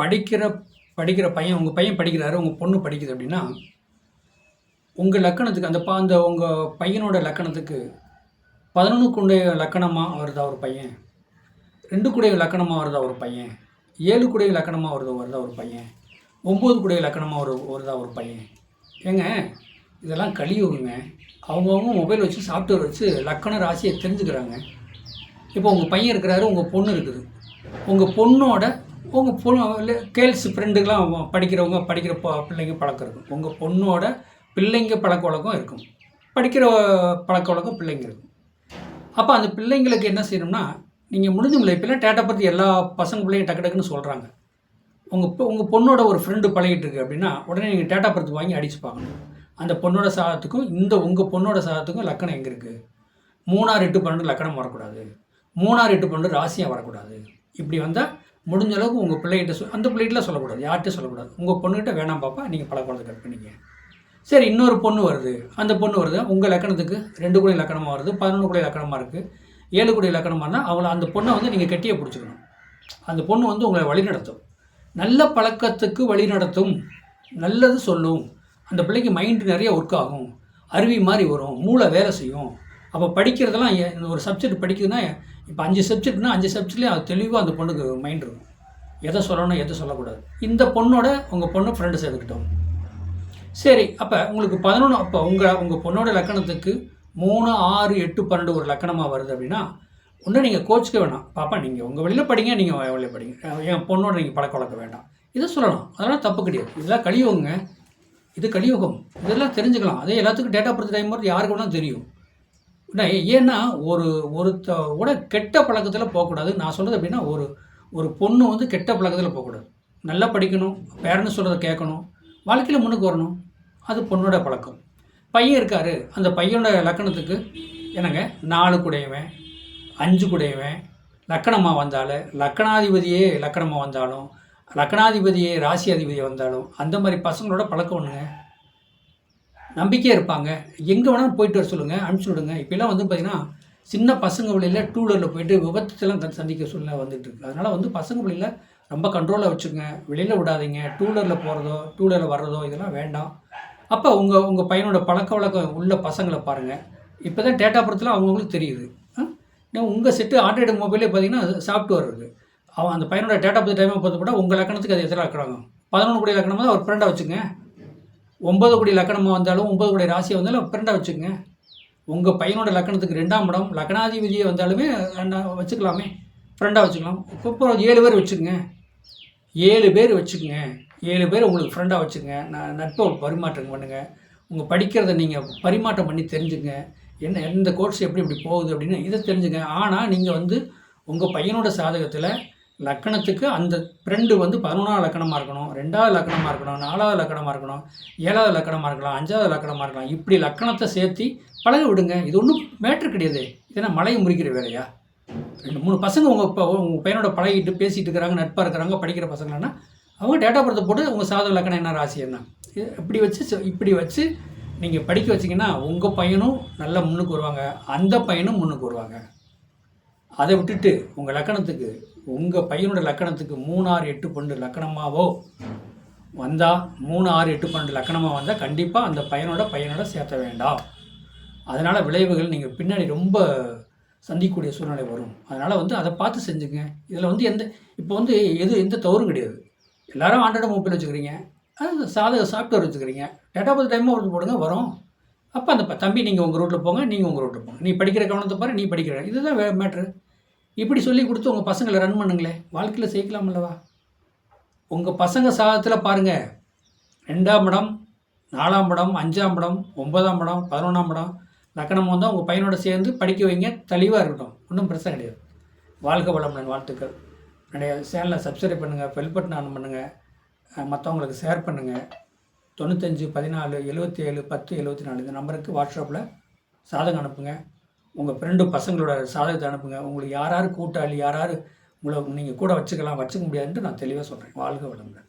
படிக்கிற படிக்கிற பையன் உங்கள் பையன் படிக்கிறாரு உங்கள் பொண்ணு படிக்குது அப்படின்னா உங்கள் லக்கணத்துக்கு அந்த பா அந்த உங்கள் பையனோட லக்கணத்துக்கு பதினொன்றுக்குடைய லக்கணமாக வருதா ஒரு பையன்? ரெண்டு குடைய லக்கணமாக வருதா ஒரு பையன்? ஏழு குடைய லக்கணமாக வருதா வருதா ஒரு பையன்? ஒம்பது குடைய லக்கணமாக ஒரு வருதா ஒரு பையன்? ஏங்க இதெல்லாம் கலியுகுங்க. அவங்கவுங்க மொபைல் வச்சு சாஃப்ட்வேர் வச்சு லக்கண ராசியை தெரிஞ்சுக்கிறாங்க. இப்போ உங்கள் பையன் இருக்கிறாரு உங்கள் பொண்ணு இருக்குது. உங்கள் பொண்ணோட உங்கள் பொண்ணு கேர்ள்ஸ் ஃப்ரெண்டுக்கெலாம் படிக்கிறவங்க படிக்கிற பிள்ளைங்க பழக்கம் இருக்கும். உங்கள் பொண்ணோட பிள்ளைங்க பழக்க வழக்கம் இருக்கும். படிக்கிற பழக்க வழக்கம் பிள்ளைங்க இருக்கும். அப்போ அந்த பிள்ளைங்களுக்கு என்ன செய்யணும்னா நீங்கள் முடிஞ்சுங்களே இப்போலாம் டேட்டா பற்றி எல்லா பசங்க பிள்ளைங்க டக்கு டக்குன்னு சொல்கிறாங்க உங்கள் உங்கள் பொண்ணோட ஒரு ஃப்ரெண்டு பழகிட்டு இருக்கு அப்படின்னா உடனே நீங்கள் டேட்டா பர்த் வாங்கி அடித்து பார்க்கணும். அந்த பொண்ணோட சாதத்துக்கும் இந்த உங்கள் பொண்ணோட சாதத்துக்கும் லக்கணம் எங்கே இருக்குது மூணாறு எட்டு பன்னெண்டு லக்கணம் வரக்கூடாது. மூணாறு எட்டு பன்னெண்டு ராசியாக வரக்கூடாது. இப்படி வந்தால் முடிஞ்ச அளவுக்கு உங்கள் பிள்ளைகிட்ட சொல் அந்த பிள்ளைகிட்ட சொல்லக்கூடாது யார்கிட்ட சொல்லக்கூடாது. உங்கள் பொண்ணுகிட்ட வேணாம் பாப்பா நீங்கள் பல குழந்தை கட் பண்ணிக்க சரி இன்னொரு பொண்ணு வருது. அந்த பொண்ணு வருது உங்கள் லக்கணத்துக்கு ரெண்டு குடி லக்கணமாக வருது பதினொன்று குடி லக்கணமாக இருக்குது ஏழு குடி லக்கணமாக இருந்தால் அவளை அந்த பொண்ணை வந்து நீங்கள் கெட்டியை பிடிச்சிக்கணும். அந்த பொண்ணு வந்து உங்களை வழிநடத்தும் நல்ல பழக்கத்துக்கு வழிநடத்தும் நல்லது சொல்லும். அந்த பிள்ளைக்கு மைண்டு நிறைய ஒர்க் ஆகும். அருவி மாதிரி வரும். மூளை வேலை செய்யும். அப்போ படிக்கிறதெல்லாம் ஒரு சப்ஜெக்ட் படிக்குதுன்னா இப்போ அஞ்சு சப்ஜெக்ட்னா அஞ்சு சப்ஜெக்ட்லேயும் அது தெளிவாக அந்த பொண்ணுக்கு மைண்ட் இருக்கும். எதை சொல்லணும் எதை சொல்லக்கூடாது. இந்த பொண்ணோட உங்கள் பொண்ணு ஃப்ரெண்டு சேர்த்துக்கிட்டோம் சரி அப்போ உங்களுக்கு பதினொன்று அப்போ உங்கள் உங்கள் பொண்ணோட லக்கணத்துக்கு மூணு ஆறு எட்டு பன்னெண்டு ஒரு லக்கணமாக வருது அப்படின்னா ஒன்றும் நீங்கள் கோச்சிக்க வேணாம். பாப்பா நீங்கள் உங்கள் வெளியில் படிங்க நீங்கள் வெளியில் படிங்க. என் பொண்ணோட நீங்கள் பழக்க வழக்க வேண்டாம். இதை சொல்லலாம். அதெல்லாம் தப்பு கிடையாது. இதெல்லாம் கழிவுங்க இது கலியுகம். இதெல்லாம் தெரிஞ்சுக்கலாம். அதே எல்லாத்துக்கும் டேட்டா பர்த் டைம் யாருக்கு வேணாலும் தெரியும். ஏன்னா ஒரு ஒருத்தோட கெட்ட பழக்கத்தில் போகக்கூடாது நான் சொல்கிறது அப்படின்னா ஒரு ஒரு பொண்ணு வந்து கெட்ட பழக்கத்தில் போகக்கூடாது. நல்லா படிக்கணும் பேரண்ட்ஸ் சொல்கிறத கேட்கணும் வாழ்க்கையில் முன்னுக்கு வரணும். அது பொண்ணோட பழக்கம். பையன் இருக்காரு அந்த பையனோட லக்கணத்துக்கு என்னங்க நாலு குடையவன் அஞ்சு குடையவன் லக்கணமாக வந்தாலும் லக்கணாதிபதியே லக்கணமாக வந்தாலும் லக்கணாதிபதியே ராசி அதிபதியை வந்தாலும் அந்த மாதிரி பசங்களோட பழக்கம் ஒன்றுங்க நம்பிக்கையாக இருப்பாங்க. எங்கே வேணாலும் போயிட்டு வர சொல்லுங்கள் அனுப்பிச்சி விடுங்க. இப்போலாம் வந்து பார்த்திங்கன்னா சின்ன பசங்க வழியில் டூ வீலரில் போயிட்டு விபத்துலாம் த- சந்திக்க சூழ்நிலை வந்துட்டு இருக்கு. அதனால் வந்து பசங்க வழியில் ரொம்ப கண்ட்ரோலாக வச்சுருங்க வெளியில் விடாதீங்க. டூ வீலரில் போகிறதோ டூ வீலரில் வர்றதோ இதெல்லாம் வேண்டாம். அப்போ உங்கள் உங்கள் பையனோட பழக்க வழக்கம் உள்ள பசங்களை பாருங்கள் இப்போ தான் டேட்டா படத்தில் அவங்களுக்கு தெரியுது. உங்கள் செட்டு ஆண்ட்ராய்டு மொபைலே பார்த்தீங்கன்னா சாஃப்ட்வேர் இருக்குது அவன் அந்த பையனோட டேட்டா பற்றி டைமை பார்த்து போட்டால் உங்கள் லக்கணத்துக்கு அது எதிராக இருக்கிறாங்க பதினொன்று கோடி லக்கணமாக தான் ஒரு ஃப்ரெண்டாக வச்சுங்க ஒன்பது கோடி லக்கணமாக வந்தாலும் ஒன்பது கோடி ராசியாக வந்தாலும் ஃப்ரெண்டாக வச்சுக்கோங்க. உங்கள் பையனோட லக்கணத்துக்கு ரெண்டாம் இடம் லக்கணாதிபதியை வந்தாலுமே ரெண்டா வச்சுக்கலாமே. ஃப்ரெண்டாக வச்சுக்கலாம். அப்புறம் இப்போ ஏழு பேர் வச்சுக்கோங்க. ஏழு பேர் வச்சுக்கோங்க. ஏழு பேர் உங்களுக்கு ஃப்ரெண்டாக வச்சுக்கோங்க. நான் நட்பை பரிமாற்றம் பண்ணுங்கள் உங்கள் படிக்கிறத நீங்கள் பரிமாற்றம் பண்ணி தெரிஞ்சுங்க. என்ன எந்த கோர்ஸ் எப்படி இப்படி போகுது அப்படின்னு இதை தெரிஞ்சுங்க. ஆனால் நீங்கள் வந்து உங்கள் பையனோட சாதகத்தில் லக்கணத்துக்கு அந்த ஃப்ரெண்டு வந்து பதினொன்றாவது லக்கணமாக இருக்கணும் ரெண்டாவது லக்கணமாக இருக்கணும் நாலாவது லக்கணமாக இருக்கணும் ஏழாவது லக்கணமாக இருக்கலாம் அஞ்சாவது லக்கணமாக இருக்கலாம். இப்படி லக்கணத்தை சேர்த்து பழக விடுங்க. இது ஒன்றும் மேட்ரு கிடையாது. இதென்னா மழையை முறிக்கிற வேலையா? ரெண்டு மூணு பசங்க உங்கள் இப்போ உங்கள் பையனோட பழகிட்டு பேசிகிட்டு இருக்கிறாங்க நட்பாக இருக்கிறாங்க படிக்கிற பசங்கன்னா அவங்க டேட்டா பர்த்தை போட்டு உங்கள் சாதக லக்கணம் என்ன ராசி என்ன? இது இப்படி வச்சு இப்படி வச்சு நீங்கள் படிக்க வச்சிங்கன்னா உங்கள் பையனும் நல்லா முன்னுக்கு வருவாங்க. அந்த பையனும் முன்னுக்கு வருவாங்க. அதை விட்டுட்டு உங்கள் லக்கணத்துக்கு உங்கள் பையனோட லக்கணத்துக்கு மூணு ஆறு எட்டு பன்னெண்டு லக்கணமாவோ வந்தால் மூணு ஆறு எட்டு பன்னெண்டு லக்கணமாக வந்தால் கண்டிப்பாக அந்த பையனோட பையனோட சேர்த்த வேண்டாம். அதனால் விளைவுகள் நீங்கள் பின்னாடி ரொம்ப சந்திக்கக்கூடிய சூழ்நிலை வரும். அதனால் வந்து அதை பார்த்து செஞ்சுங்க. இதில் வந்து எந்த இப்போ வந்து எது எந்த தவறும் கிடையாது. எல்லாரும் ஆண்ட்ராய்டு மொபைல் வச்சுக்கிறீங்க. அது சாதக சாஃப்ட்வேர் வச்சுக்கிறீங்க. டேட்டா பத்து டைமாக ஒன்று போடுங்க வரும். அப்போ அந்த தம்பி நீங்கள் உங்கள் ரூட்டில் போங்க நீங்கள் உங்கள் ரூட்டில் போங்க. நீ படிக்கிற கவனத்தை பாரு நீ படிக்கிற. இதுதான் மேட்ரு இப்படி சொல்லி கொடுத்து உங்கள் பசங்களை ரன் பண்ணுங்களேன் வாழ்க்கையில் சேர்க்கலாம் அல்லவா? உங்கள் பசங்க சாதத்தில் பாருங்கள் ரெண்டாம் இடம் நாலாம் இடம் அஞ்சாம் இடம் ஒன்பதாம் இடம் பதினொன்றாம் இடம். லக்கணம் வந்தால் உங்கள் பையனோட சேர்ந்து படிக்க வைங்க. தெளிவாக இருக்கட்டும். ஒன்றும் பிரச்சனை கிடையாது. வாழ்க வளமுடன். வாழ்த்துக்கள். என்னுடைய சேனலை சப்ஸ்கிரைப் பண்ணுங்கள் பெல் பட்டன் ஆன் பண்ணுங்கள் மற்றவங்களுக்கு ஷேர் பண்ணுங்கள் தொண்ணூத்தஞ்சு பதினாலு எழுபத்தி ஏழு பத்து எழுபத்தி நாலு இந்த நம்பருக்கு வாட்ஸ்அப்பில் சாதகம் அனுப்புங்க. உங்கள் ஃப்ரெண்டு பசங்களோட சாதகத்தை அனுப்புங்க. உங்களுக்கு யார் யார் கூட்டாளி யார் யார் உங்களை நீங்கள் கூட வச்சுக்கலாம் வச்சுக்க முடியாதுன்ட்டு நான் தெளிவாக சொல்கிறேன் வாழ்க வளமுடன்.